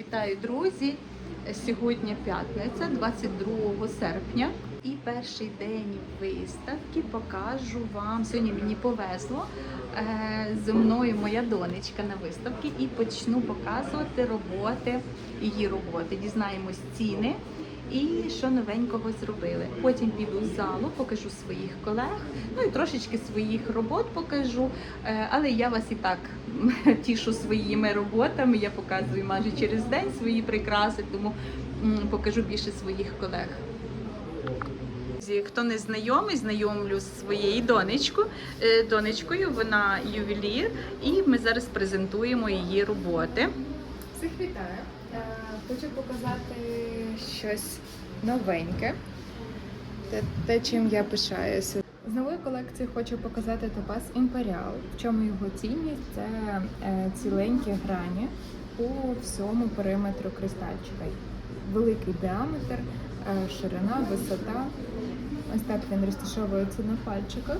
Вітаю, друзі! Сьогодні п'ятниця, 22 серпня. І перший день виставки покажу вам. Сьогодні мені повезло. е, Зі мною моя донечка на виставці і почну показувати роботи, її роботи. Дізнаємось ціни і що новенького зробили. Потім піду з залу, покажу своїх колег, ну і трошечки своїх робот покажу. Е, Але я вас і так тішу своїми роботами. Я показую майже через день свої прикраси, тому покажу більше своїх колег. Хто не знайомий, знайомлю з своєю донечку, е, донечкою. Вона ювелір, і ми зараз презентуємо її роботи. Всіх вітаю. Е, Хочу показати щось новеньке. Те, те, чим я пишаюся. З нової колекції хочу показати топаз Імперіал. В чому його цінність? Це е, ціленькі грані по всьому периметру кристальчика. Великий діаметр, е, ширина, висота. Ось так він розташовується на пальчиках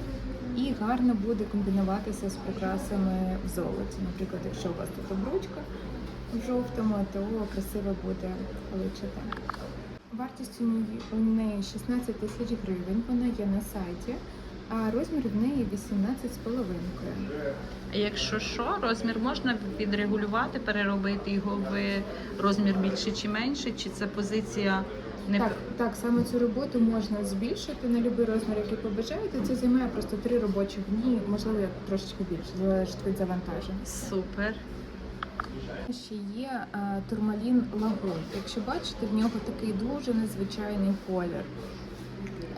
і гарно буде комбінуватися з прикрасами в золоті. Наприклад, якщо у вас тут обручка в жовтому, то красиво буде личити. Вартість у неї, у неї 16 тисяч гривень, вона є на сайті, а розмір в неї 18 з половинкою. Якщо що, розмір можна відрегулювати, переробити його в розмір більше чи менше, чи це позиція не Так, так, саме цю роботу можна збільшити на будь-який розмір, який побажаєте. Це займає просто три робочі дні, можливо, трошечки більше, залежить від завантажень. супер. Ще є а, турмалін лагун. Якщо бачите, в нього такий дуже незвичайний колір.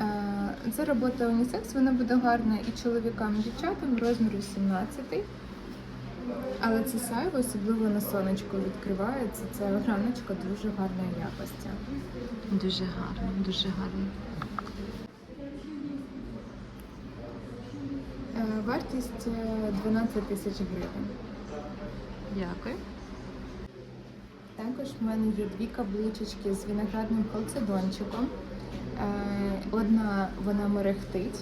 Е, Це робота унісекс, вона буде гарна і чоловікам, і дівчатам, розмір 18. Але це сайво, особливо на сонечку відкривається. Це граночка дуже гарної якості. Дуже гарно, дуже гарно. Е, Вартість е, 12 тисяч гривень. Дякую. Також в мене є дві каблучечки з виноградним халцедончиком. Е, Одна вона мерехтить,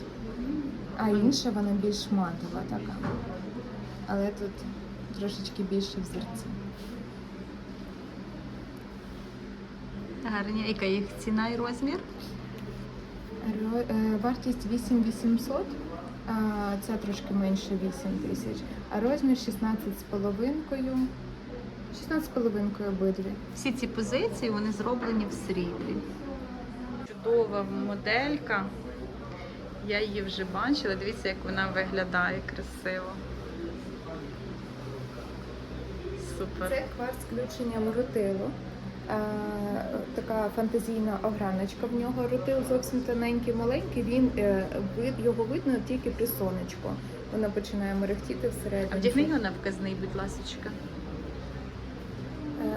а інша вона більш матова така. Але тут трошечки більше взірці. Гарні. Яка їх ціна і розмір? Е, Вартість 8800, а ця трошки менше 8 тисяч, а розмір 16 з половинкою. 16 з половинкою обидві. Всі ці позиції вони зроблені в сріблі. Чудова моделька. Я її вже бачила. Дивіться, як вона виглядає красиво. Супер. Це кварц включенням рутилу. Е, Така фантазійна ограночка в нього. Рутил зовсім тоненький, маленький. Він е, вид- його видно тільки при сонечку. Вона починає мерехтіти всередині. А вдягни його на вказний, будь ласка.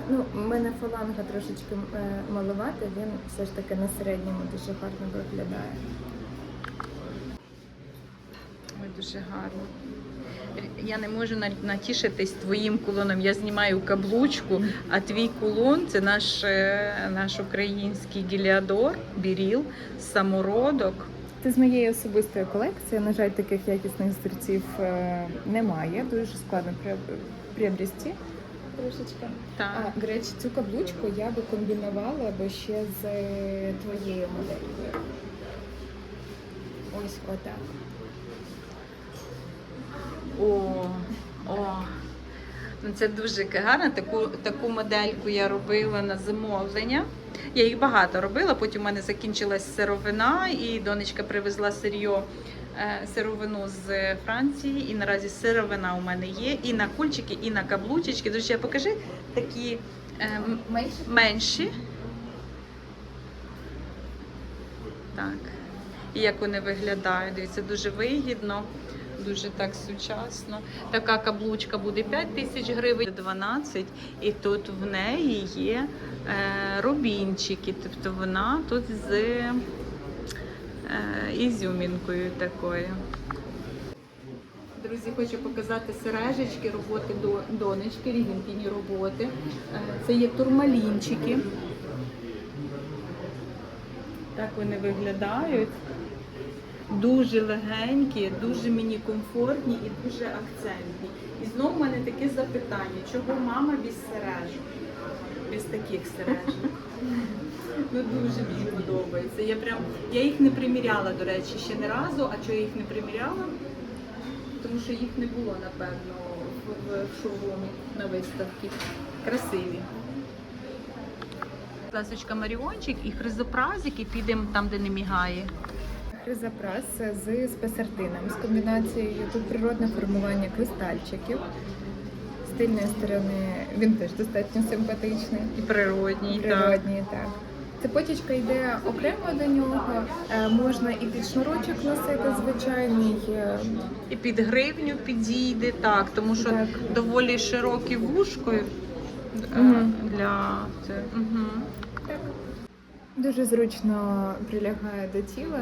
Ну, у мене фаланга трошечки е, маловата, він все ж таки на середньому дуже гарно виглядає. Ой, дуже гарно. Я не можу натішитись твоїм кулоном. Я знімаю каблучку, а твій кулон це наш, е, наш український гіліадор, біріл, самородок. Це з моєї особистої колекції. На жаль, таких якісних зерців е, немає. Дуже складно при- приобрести. Трошечки. Так. А, до речі, цю каблучку я би комбінувала би ще з е, твоєю моделькою. Ось отак. О, о. Ну, це дуже гарно. Таку, таку модельку я робила на замовлення. Я їх багато робила, потім у мене закінчилась сировина, і донечка привезла сир'йо, сировину з Франції. І наразі сировина у мене є і на кульчики, і на каблучечки. Я покажи такі е, менші. Так. І як вони виглядають. Дивіться, дуже вигідно, дуже так сучасно. Така каблучка буде 5 тисяч гривень, 12, і тут в неї є е, рубінчики. Тобто вона тут з е, ізюмінкою такою. Друзі, хочу показати сережечки, роботи до донечки, рівненькіні роботи. Е, Це є турмалінчики. Так вони виглядають. Дуже легенькі, дуже мені комфортні і дуже акцентні. І знову в мене таке запитання, чого мама без сережок? без таких сережок. Ну дуже мені подобається. Я прям я їх не приміряла, до речі, ще не разу. А чого я їх не приміряла? Тому що їх не було, напевно, в, шоурумі на виставці. Красиві. Ласочка Маріончик і хризопразик, і підемо там, де не мігає. Хризопрас з спесартином, з комбінацією тут природне формування кристальчиків. З тильної сторони він теж достатньо симпатичний. І природній, так. Так. Цепочечка йде окремо до нього, е, можна і під шнурочок носити звичайний. е, І під гривню підійде, так, тому що Так. доволі широкі вушко е, для. Угу. Так. Дуже зручно прилягає до тіла.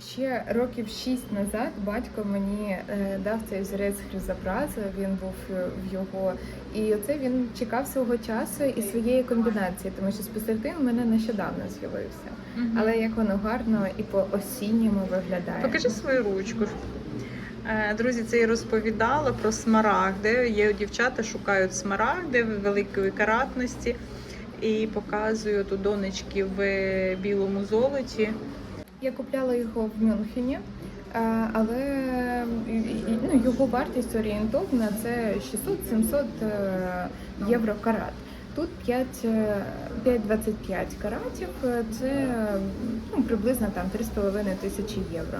Ще років шість назад батько мені е, дав цей взірець хризопразу, він був е, в його. І оце він чекав свого часу і своєї комбінації, тому що спецертин в мене нещодавно з'явився. Але як воно гарно і по осінньому виглядає. Покажи свою ручку. Е, Друзі, це я розповідала про смарагди. Є дівчата, шукають смарагди великої каратності і показую тут донечки в білому золоті. Я купляла його в Мюнхені, е, але ну, його вартість орієнтовна це 600-700 е, євро карат. Тут 5, е, 5,25 каратів, це ну, приблизно там 3,5 тисячі євро.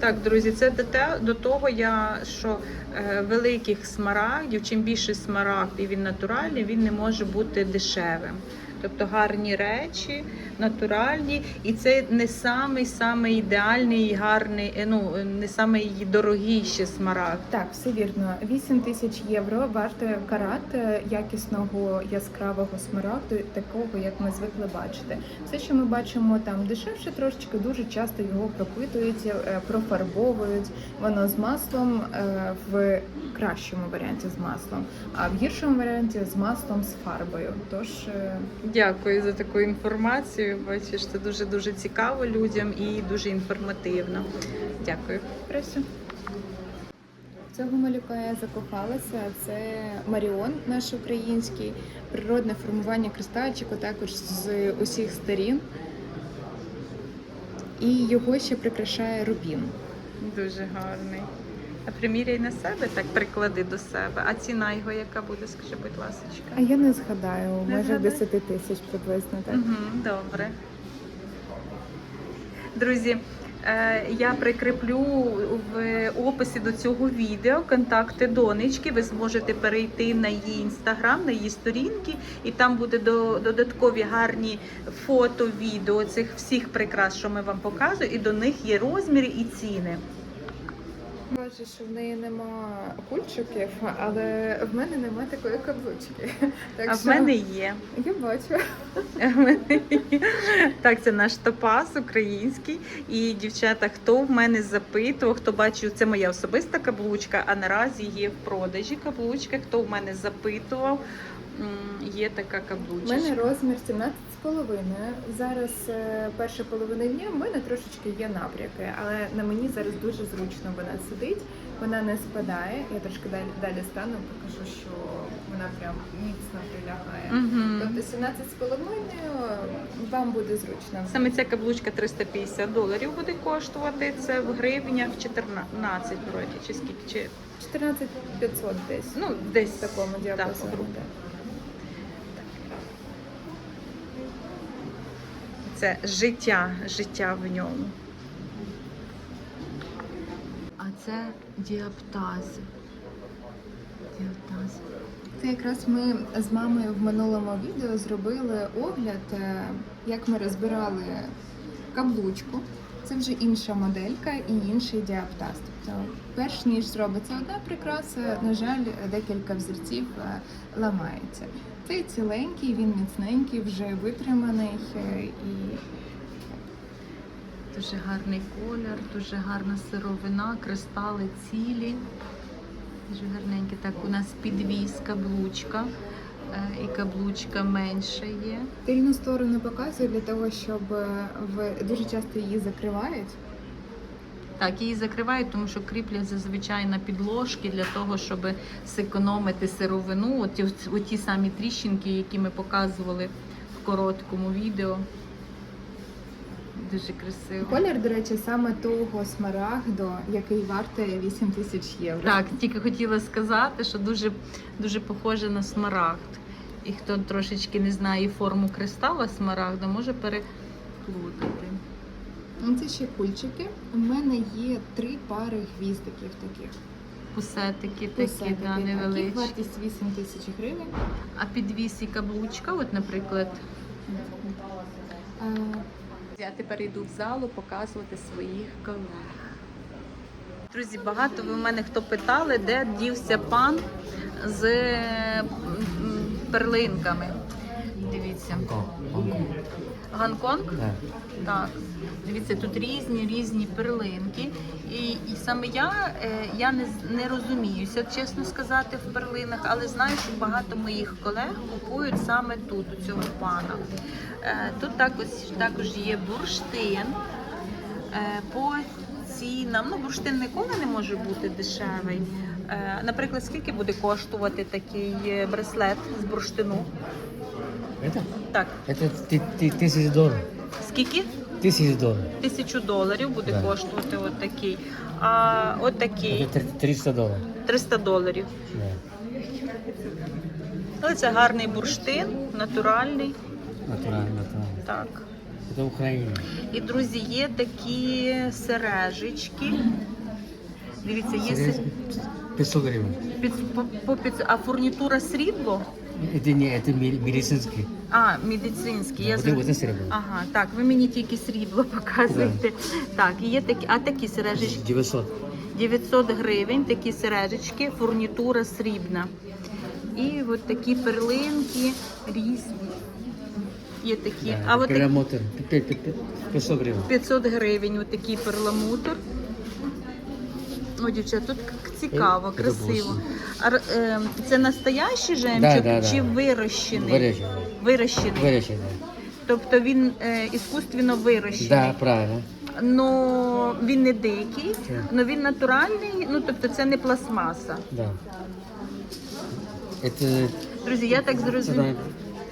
Так, друзі, це до, те, до того, я, що е, великих смарагдів, чим більше смарагд і він натуральний, він не може бути дешевим. Тобто гарні речі, натуральні, і це не самий самий ідеальний гарний, е, ну не самий дорогий ще смарагд. Так, все вірно. 8 тисяч євро вартує карат е, якісного яскравого смарагду, такого як ми звикли бачити. Все, що ми бачимо там дешевше, трошечки дуже часто його пропитують, е, профарбовують. Воно з маслом е, в кращому варіанті з маслом, а в гіршому варіанті з маслом з фарбою. Тож е, Дякую за таку інформацію. Бачиш, це дуже дуже цікаво людям і дуже інформативно. Дякую. Прошу. Цього малюка я закохалася. Це Маріон, наш український, природне формування кристальчику, також з усіх сторін. І його ще прикрашає рубін. Дуже гарний. А приміряй на себе, так приклади до себе. А ціна його яка буде, скажи, будь А я не згадаю, Не межах згадаєш? 10 тисяч приблизно так. Угу, добре. Друзі, е, я прикріплю в описі до цього відео контакти донечки. Ви зможете перейти на її інстаграм, на її сторінки, і там буде до- додаткові гарні фото, відео цих всіх прикрас, що ми вам показуємо, і до них є розміри і ціни. Бачу, що в неї нема кульчиків, але в мене нема такої каблучки. Так а в мене є. я бачу. Так, це наш топаз український. І дівчата, хто в мене запитував, хто бачив, це моя особиста каблучка, а наразі є в продажі каблучка. Хто в мене запитував, є така каблучка. У мене розмір 17,5. Зараз е, перша половина дня в мене трошечки є набряки, але на мені зараз дуже зручно вона сидить, вона не спадає. Я трошки далі, далі стану, покажу, що вона прям міцно прилягає. Угу. Тобто 17,5 вам буде зручно. Саме ця каблучка 350 доларів буде коштувати. Це в гривнях 14 вроді, чи скільки, чи 14 500 десь. ну десь в такому так, діапазоні. так. Це життя, життя в ньому. А це діаптази. Діаптази. Це якраз ми з мамою в минулому відео зробили огляд, е, як ми розбирали каблучку. Це вже інша моделька і інший діаптаз. Тобто, перш ніж зробиться одна прикраса, на жаль, декілька взірців е, ламається. Цей ціленький, він міцненький, вже витриманий е, і Дуже гарний колір, дуже гарна сировина, кристали цілі. Дуже гарненькі. Так, у нас підвіз каблучка. Е, І каблучка менша є. тильну сторону показую для того, щоб е, в дуже часто її закривають. Так, її закривають, тому що кріплять зазвичай на підложки для того, щоб зекономити сировину. От ті, оті самі тріщинки, які ми показували в короткому відео. Дуже красиво. Колір, до речі, саме того смарагду, який вартує 8 тисяч євро. Так, тільки хотіла сказати, що дуже, дуже похоже на смарагд. І хто трошечки не знає форму кристала смарагда, може переплутати. Ну, Це ще кульчики. У мене є три пари гвіздиків таких. Пусетики такі, Пусетики да, такі, невеличкі. вартість 8 тисяч гривень. А підвіс і каблучка, от, наприклад. Я тепер йду в залу показувати своїх колег. Друзі, багато ви в мене хто питали, де дівся пан з перлинками. Дивіться. Гонконг? Так, дивіться, тут різні різні перлинки. І, і саме я, е, я не, не розуміюся, чесно сказати, в перлинах, але знаю, що багато моїх колег купують саме тут, у цього пана. Е, тут також, також є бурштин. Е, по цінам, ну бурштин ніколи не може бути дешевий. Е, наприклад, скільки буде коштувати такий е, браслет з бурштину? Это? Так, Это ты, ты, тысяча долларов. скільки? Тысяча долларов. Тисячу доларів буде Да. коштувати от такий. А от такий Это три- 300 долларов. 300 доларів. Да. Але це гарний бурштин, натуральний. Натурально, натурально. Так. Это Украина. І друзі, є такі сережечки. Дивіться, є се- 500 гривен. під, по, по, під, а фурнітура срібло. Это не, это ми- медицинский. А, медицинський. Я вот, зр- это, вот это серебро. Ага, так, ви мені тільки срібло показуєте. Так, і є такі, а такі сережечки 900. 900 гривень, такі сережечки, фурнітура срібна. І от такі перлинки різні. Є такі. Да, а от такі перемотан. Пи- пи- пи- 500 гривен. 500 гривень, от такий перламутр. О, дівчат, тут к- цікаво, Е, красиво. допустим. А, р- е, це настоящий жемчуг Да, да, да. чи вирощений? Вырежем. Вирощений. Вырежем, Тобто він е, іскусственно да. вирощений. Да, правильно. Ну він не дикий, Так. але він натуральний, ну тобто це не пластмаса. Да. Это, Друзі, я так зрозуміла. это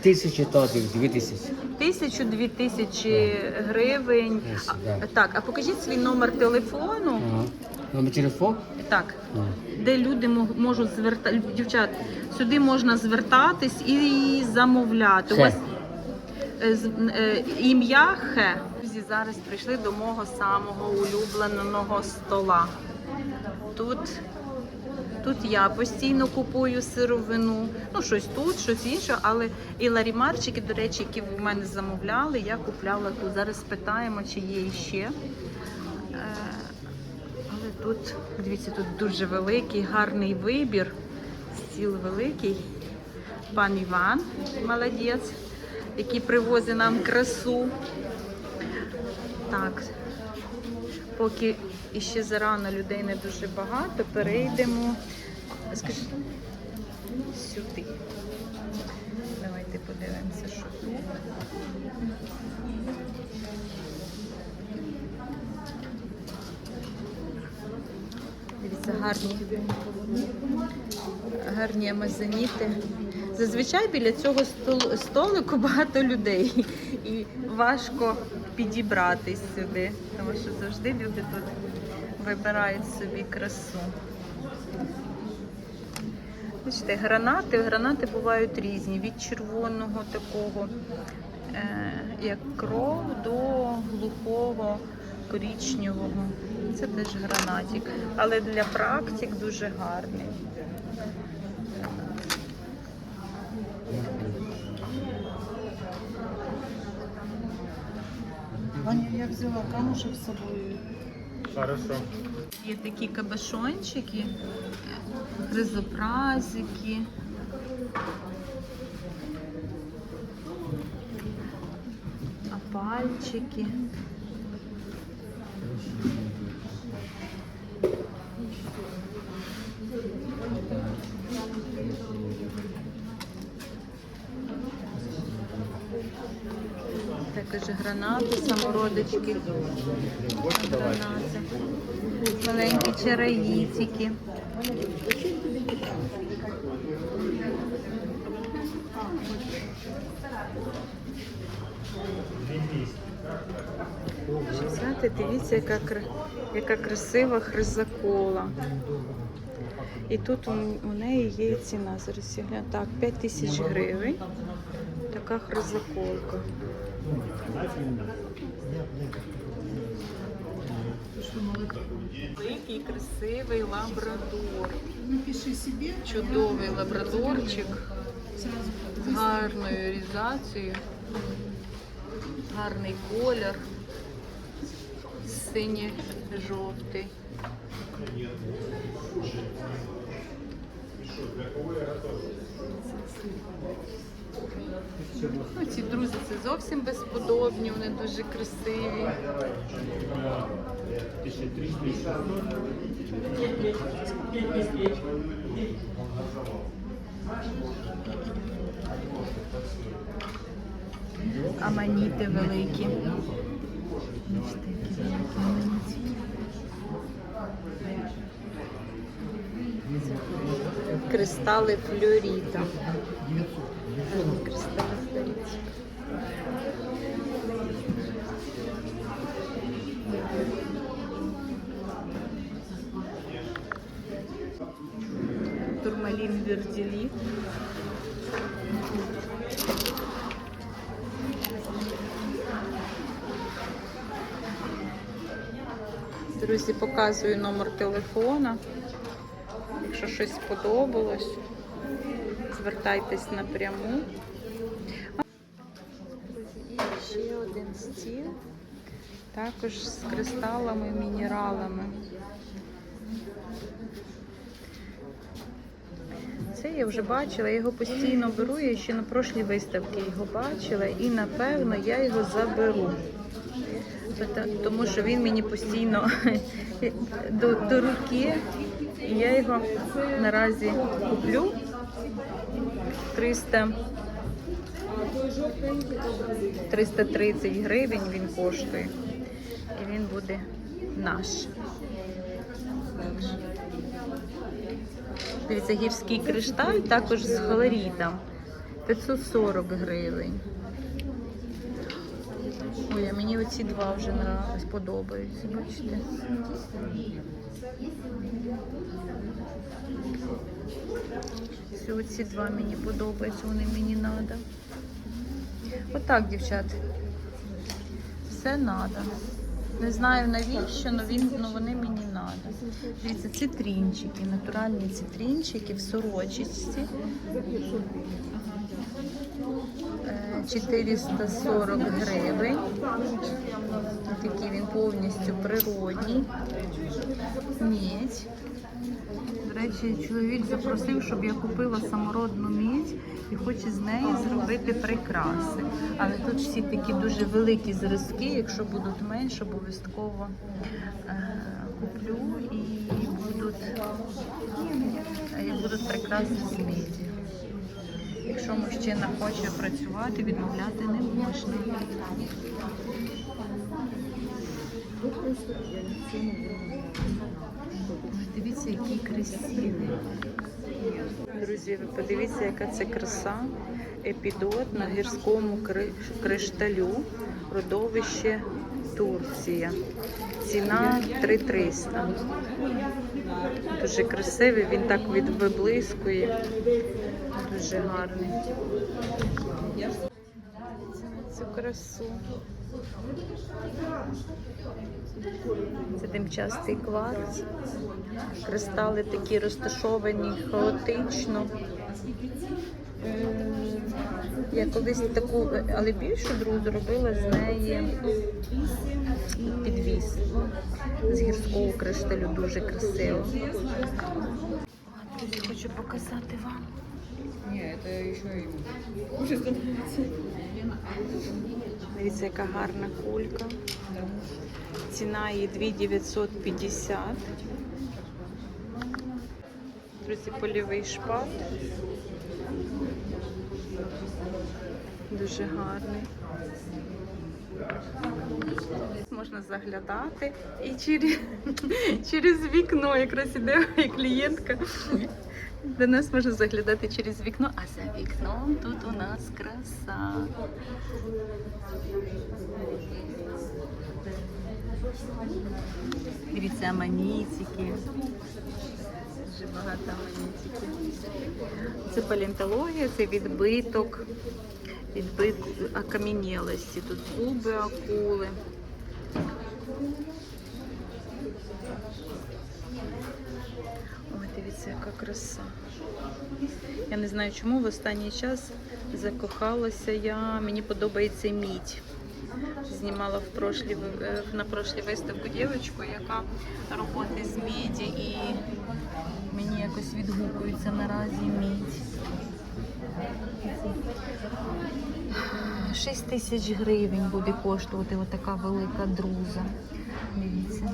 тысяча, то две тысячи. Тисячу, дві тисячі гривень. Ось, А, да. Так, а покажіть свій номер телефону. Ага. Номер телефона? Так, Да. де люди можуть звертати. Дівчат, сюди можна звертатись і замовляти. Хе. вас е, е, ім'я Хе. Друзі, зараз прийшли до мого самого улюбленого стола. Тут, тут я постійно купую сировину. Ну, щось тут, щось інше, але і ларімарчики, до речі, які в мене замовляли, я купляла тут. Зараз спитаємо, чи є іще. Тут, дивіться, тут дуже великий, гарний вибір. Стіл великий. Пан Іван, молодець, який привозить нам красу. Так, поки іще зарано людей не дуже багато, перейдемо. Скажіть, сюди. Давайте подивимося, що тут. Дивіться, гарні, гарні амазоніти. Зазвичай біля цього столику багато людей. І важко підібратись сюди, тому що завжди люди тут вибирають собі красу. Бачите, гранати, гранати бувають різні, від червоного такого, е, як кров, до глухого корічневого. Це теж гранатик, але для практик дуже гарний. Ваня, я взяла камушек с собой. Хорошо. Є такі кабашончики. А пальчики. Також гранати, самородочки. Гранати. Маленькі чараїтики. Знаєте, дивіться, яка, яка красива хризакола. І тут у, у неї є ціна. Зараз я. Так, 5 тисяч гривень. Така хризаколка. Великий красивий лабрадор. Чудовий лабрадорчик з гарною різацією. Гарний колір. Синій-жовтий. Ну, ці друзі це зовсім безподобні, вони дуже красиві. Аманіти великі. Бачите, які великі аманіти. Кристали флюоріта. Друзі, показую номер телефона. Якщо щось сподобалось, звертайтесь напряму. І ще один стіл, також з кристалами, мінералами. Це я вже бачила, я його постійно беру, я ще на прошлій виставці його бачила і напевно я його заберу. Тому що він мені постійно до, до руки. І я його наразі куплю 300 330 гривень він коштує. І він буде наш. Дивіться, гірський кришталь також з хлорідом. 540 гривень. Ой, а мені оці два вже сподобаються, подобаються, бачите. Все, Оці два мені подобаються, вони мені треба. Отак, дівчат. Все треба. Не знаю навіщо, але він, ну, вони мені треба. Дивіться, цитринчики, натуральні цитринчики в сорочечці. Е, 440 гривень. Такий він повністю природній. Мідь. Речі, чоловік запросив, щоб я купила самородну мідь і хоче з неї зробити прикраси. Але тут всі такі дуже великі зразки. Якщо будуть менше, обов'язково е, куплю і будуть, е, і будуть прикраси з міді. Якщо мужчина хоче працювати, відмовляти не можна. Ой, Дивіться, який красивий. Друзі, ви подивіться, яка це краса. Епідот на гірському кришталю, родовище Турція. Ціна 3300. Дуже красивий, він так виблискує. Дуже гарний. Цю красу. Це димчастий кварц. Кристали такі розташовані хаотично. Я колись таку, але більшу другу зробила з неї підвіз з гірського кришталю, дуже красиво. Хочу показати вам. Дивіться, яка гарна кулька. Ціна її 2950. Друзі, польовий шпат. Дуже гарний. Можна заглядати і через, через вікно якраз іде клієнтка. До нас можна заглядати через вікно, а за вікном тут у нас краса. Дивіться, аманітики. Дуже багато аманітиків. Це палеонтологія, це відбиток, відбиток окам'янілості. Тут зуби акули. Ой, дивіться, яка краса. Я не знаю, чому в останній час закохалася я. Мені подобається мідь. Знімала в прошлі, е, на прошлій виставку дівчинку, яка роботи з міді, і мені якось відгукується наразі мідь. 6 тисяч гривень буде коштувати отака велика друза. Дивіться.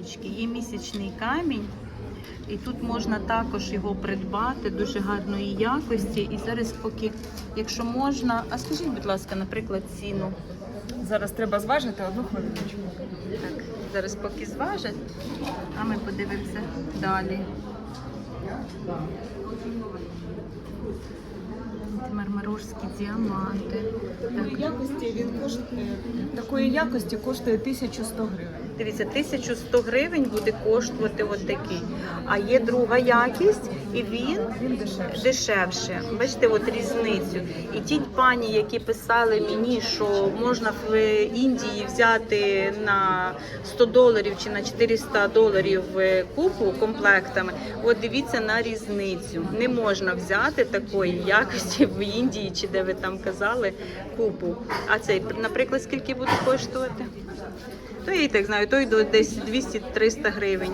Луннічки. Є місячний камінь. І тут можна також його придбати дуже гарної якості. І зараз поки, якщо можна, а скажіть, будь ласка, наприклад, ціну. Зараз треба зважити одну хвилиночку. Так, зараз поки зважать, а ми подивимося далі. Це діаманти. Так, якості він коштує такої якості коштує 1100 гривень. Дивіться, 1100 гривень буде коштувати от такий. А є друга якість, і він дешевший. дешевше. Бачите, от різницю. І ті пані, які писали мені, що можна в Індії взяти на 100 доларів чи на 400 доларів е, купу комплектами. От дивіться на різницю. Не можна взяти такої якості в Індії, чи де ви там казали, купу. А цей, наприклад, скільки буде коштувати? То я і так знаю, той десь 200-300 гривень.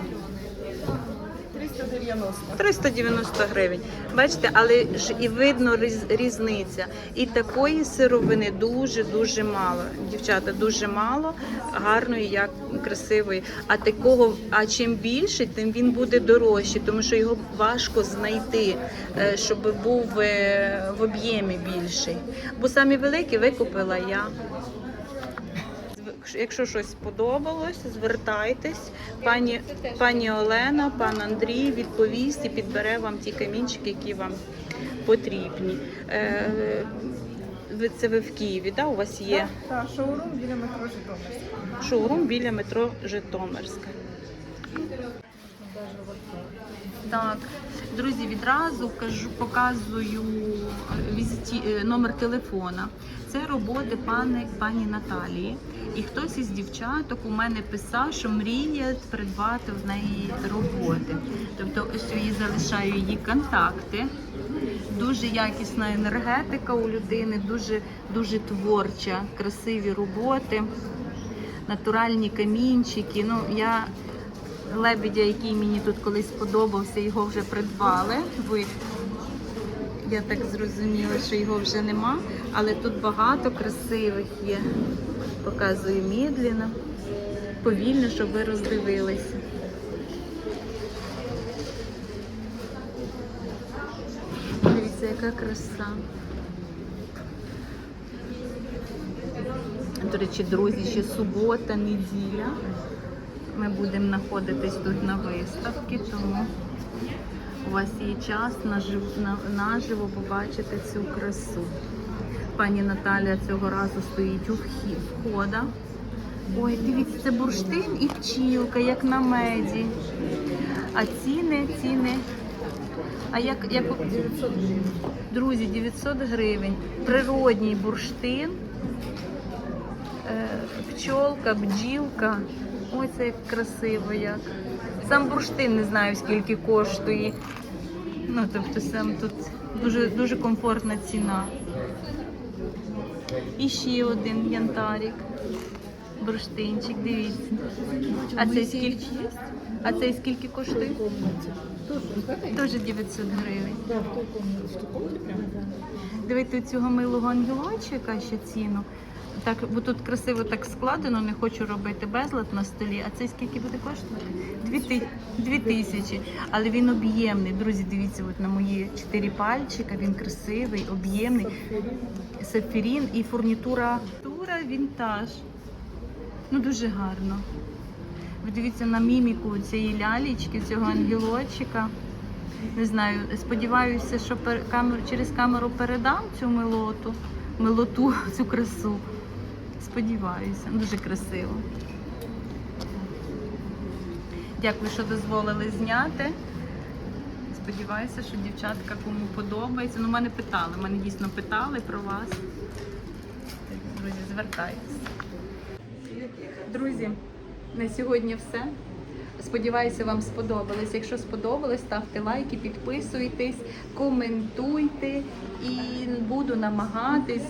390. 390 гривень. Бачите, але ж і видно різ- різниця. І такої сировини дуже дуже мало. Дівчата, дуже мало гарної, як красивої. А такого, а чим більше, тим він буде дорожчий, тому що його важко знайти, е, щоб був е, в об'ємі більший. Бо самі великі викупила я. Якщо щось сподобалось, звертайтесь. Пані, пані Олена, пан Андрій відповість і підбере вам ті камінчики, які вам потрібні. Е, ви це ви в Києві, да? У вас є Так, шоурум біля метро Житомирська. шоурум біля метро Житомирська. Так, друзі, відразу кажу, показую е, візиті, е, номер телефона. Це роботи пани, пані Наталії. І хтось із дівчаток у мене писав, що мріє придбати в неї роботи. Тобто, ось я залишаю її контакти. Дуже якісна енергетика у людини, дуже, дуже творча, красиві роботи, натуральні камінчики. Ну, я лебедя, який мені тут колись сподобався, його вже придбали. Ви я так зрозуміла, що його вже нема, але тут багато красивих є. Показую медленно, повільно, щоб ви роздивилися. Дивіться, яка краса. До речі, друзі, ще субота, неділя. Ми будемо знаходитись тут на виставці, тому у вас є час наживо, побачити цю красу. Пані Наталя цього разу стоїть у входа. Ой, дивіться, це бурштин і пчілка, як на меді. А ціни, ціни. А як, як... 900 гривень. Друзі, 900 гривень. Природній бурштин. Е, пчолка, бджілка. Ой, це як красиво як. Сам бурштин не знаю скільки коштує. Ну, тобто сам тут дуже, дуже комфортна ціна. І ще один янтарик. Бурштинчик, дивіться. А цей скільки? А цей скільки коштує? Теж 900 гривень. Дивіться цього милого ангелочка ще ціну. Так, бо тут красиво так складено, не хочу робити безлад на столі. А це скільки буде коштувати? Дві, дві тисячі. Але він об'ємний. Друзі, дивіться, от на мої чотири пальчика. Він красивий, об'ємний. Сапфірін і фурнітура. Тура вінтаж. Ну дуже гарно. Ви дивіться на міміку цієї лялічки, цього ангелочика. Не знаю, сподіваюся, що пер- через камеру передам цю милоту, милоту, цю красу. Сподіваюся, дуже красиво. Дякую, що дозволили зняти. Сподіваюся, що дівчатка кому подобається. Ну, мене питали, мене дійсно питали про вас. Друзі, звертайтеся. Друзі, на сьогодні все. Сподіваюся, вам сподобалось. Якщо сподобалось, ставте лайки, підписуйтесь, коментуйте. І буду намагатись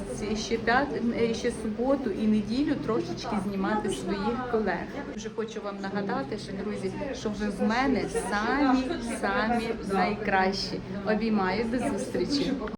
ще п'ят... ще суботу і неділю трошечки знімати своїх колег. Вже хочу вам нагадати, що друзі, що ви в мене самі самі найкращі. Обіймаю до зустрічі.